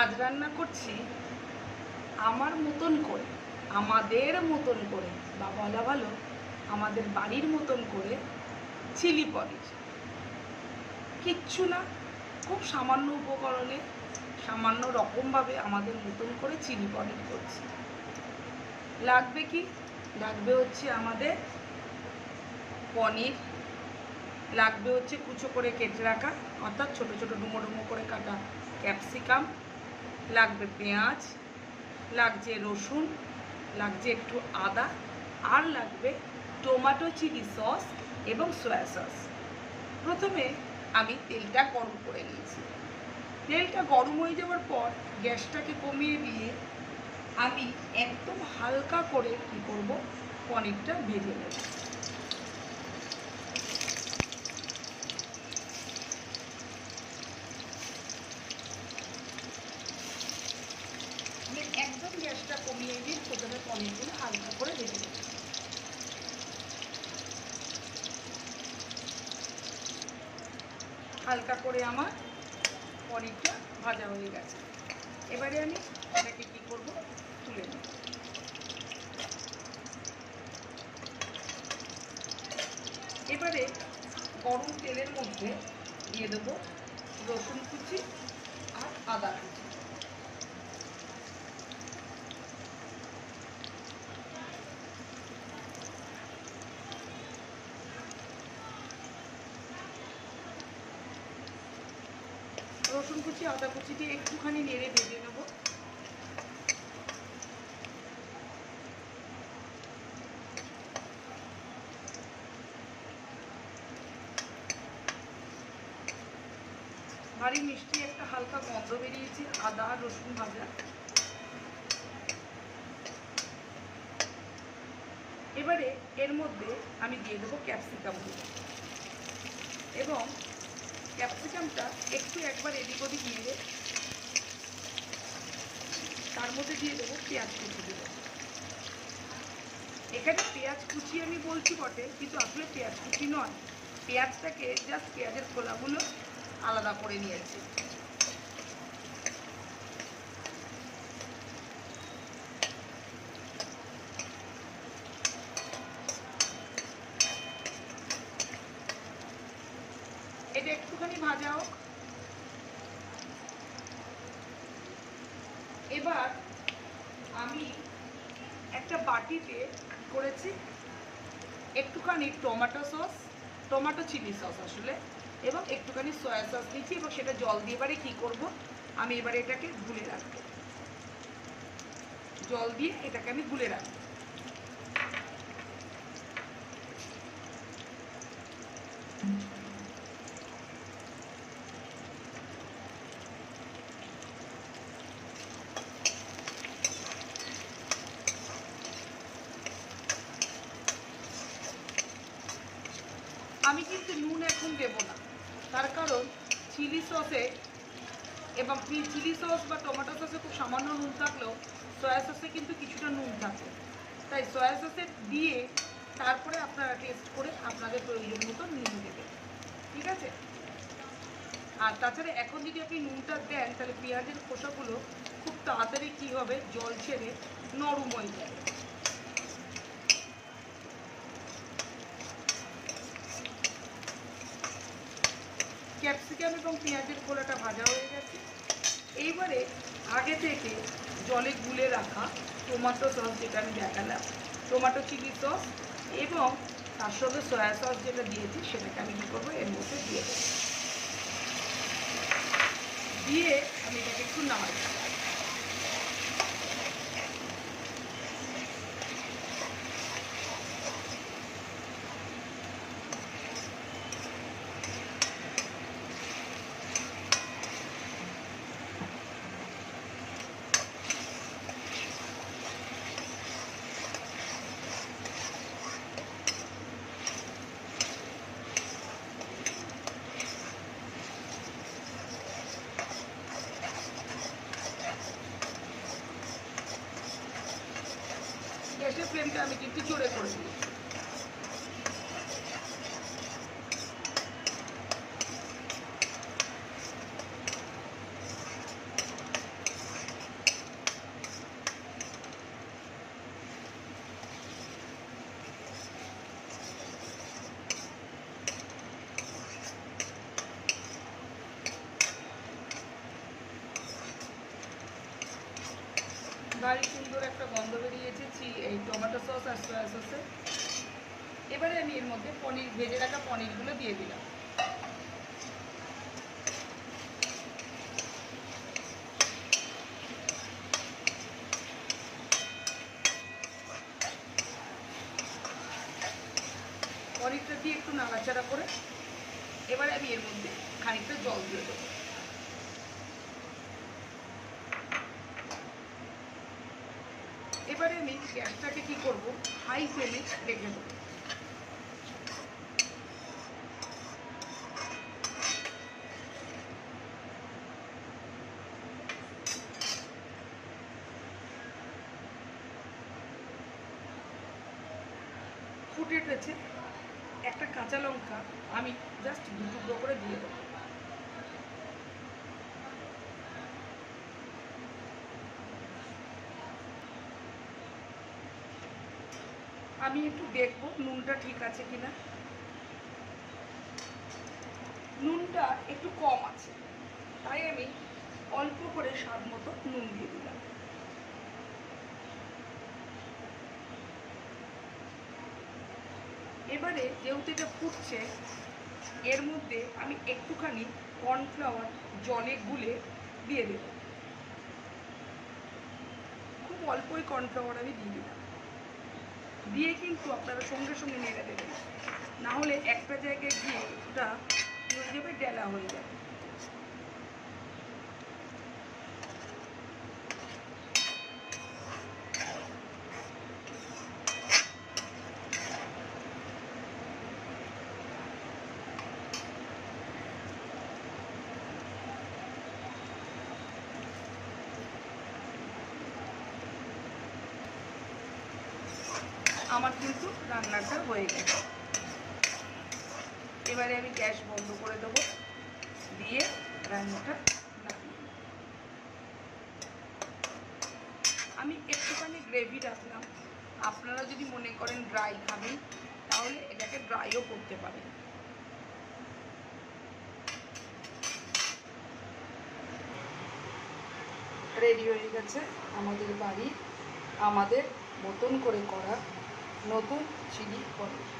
আজ রান্না করছি আমার মতন করে, আমাদের মতন করে, বা বলা ভালো, আমাদের বাড়ির মতন করে চিলি পনির। কিচ্ছু না, খুব সামান্য উপকরণে, সামান্য রকমভাবে আমাদের মতন করে চিলি পনির করছি। লাগবে কি? লাগবে হচ্ছে আমাদের পনির, লাগবে হচ্ছে কুচো করে কেটে রাখা, অর্থাৎ ছোট ছোট ডুমো ডুমো করে কাটা ক্যাপসিকাম লাগবে পেঁয়াজ, লাগছে রসুন, লাগছে একটু আদা, আর লাগবে টমেটো চিলি সস এবং সয়া সস। প্রথমে আমি তেলটা গরম করে নিয়েছি। তেলটা গরম হয়ে যাওয়ার পর গ্যাসটাকে কমিয়ে দিয়ে আমি একদম হালকা করে কী করব, পনিরটা ভেজে নেব আমি একদম গ্যাসটা কমিয়ে দিয়ে প্রথমে পনিরগুলো হালকা করে ভেজে নেব হালকা করে আমার পনিরটা ভাজা হয়ে গেছে। এবারে আমি এটাকে কী করব? তুলে নেব এবারে গরম তেলের মধ্যে দিয়ে দেবো রসুন কুচি আর আদা কুচি রসুন কুচি, আদা কুচি দিয়ে একটুখানি নেড়ে ভেজে নেব। ভারী মিষ্টি, একটা হালকা গন্ধ বেরিয়েছে, আদা, রসুন ভাজা। এবারে এর মধ্যে আমি দিয়ে দেবো ক্যাপসিকাম এবং ক্যাপসিকামটা একটু একবার এদিক ওদিক নিয়ে তার মধ্যে দিয়ে দেবো পেঁয়াজ কুচি দেবো। এখানে পেঁয়াজ কুচি আমি বলছি বটে, কিন্তু আসলে পেঁয়াজ কুচি নয়। পেঁয়াজটাকে জাস্ট পেঁয়াজের খোলাগুলো আলাদা করে নিয়েছি এটা একটুখানি ভাজা হোক। এবার আমি একটা বাটিতে করেছি একটুখানি tomato sauce, tomato chilli sauce আসলে, এবং একটুখানি সয়া সস দিচ্ছি এবং সেটা জল দিয়ে এবারে কী করব? আমি এবারে এটাকে গুলে রাখব। জল দিয়ে এটাকে আমি গুলে রাখব। আমি কিন্তু নুন এখন দেবো না। তার কারণ চিলি সসে এবং চিলি সস বা টমেটো সসে খুব সামান্য নুন থাকলেও সয়া সসে কিন্তু কিছুটা নুন থাকে। তাই সয়া সসে দিয়ে তারপরে আপনারা টেস্ট করে আপনাদের প্রয়োজন মতো নুন দেবেন। ঠিক আছে? আর তাছাড়া এখন যদি আপনি নুনটা দেন, তাহলে পেঁয়াজের খোসাগুলো খুব তাড়াতাড়ি কী হবে? জল ছেড়ে নরম হয়ে যাবে। ক্যাপসিকাম এবং পেঁয়াজের খোলাটা ভাজা হয়ে গেছে। এইবারে আগে থেকে জলে গুলে রাখা টমেটো সস যেটা আমি দেখালাম টমেটো চিলি সস এবং তার সঙ্গে সয়া সস যেটা দিয়েছি সেটাকে আমি কী করব, এর মধ্যে দিয়ে দেবো। দিয়ে আমি এটাকে একটু নাড়াবো। গ্যাসের আমি কিন্তু জোরে করে ভারী সুন্দর একটা গন্ধ বেরিয়েছে এই টমেটো সস আর সয়া সসে এবারে আমি এর মধ্যে পনির, ভেজে রাখা পনিরগুলো দিয়ে দিলাম। পনিরটা দিয়ে একটু নাড়াচাড়া করে, এবারে আমি এর মধ্যে খানিকটা জল দিয়ে দেবো। এবারে আমি গ্যাসটাকে কি করব? হাই ফ্লেমে রেখে দেবো। ফুটে উঠেছে। একটা কাঁচা লঙ্কা আমি জাস্ট দু টুকরো করে দিয়ে দেবো। আমি একটু দেখব নুনটা ঠিক আছে কিনা। নুনটা একটু কম আছে, তাই আমি অল্প করে স্বাদ মতো নুন দিয়ে দিলাম। এবারে যেহেতু এটা ফুটছে, এর মধ্যে আমি একটুখানি কর্নফ্লাওয়ার জলে গুলে দিয়ে দেব। খুব অল্পই কর্নফ্লাওয়ার আমি দিয়ে দিলাম। দিয়ে কিন্তু আপনারা সঙ্গে সঙ্গে নেড়ে দেবেন না হলে একটা জায়গায় গিয়ে ওটা হয়ে যাবে ডেলা হয়ে যাবে। আমার কিন্তু রান্নাটা হয়ে গেছে। এবারে আমি গ্যাস বন্ধ করে দেবো, দিয়ে রান্নাটা আমি একটুখানি গ্রেভি রাখলাম। আপনারা যদি মনে করেন ড্রাই খাবেন, তাহলে এটাকে ড্রাইও করতে পারেন। রেডি হয়ে গেছে আমাদের বাড়ি। আমাদের মতন করে করা নতুন চিলি পনির।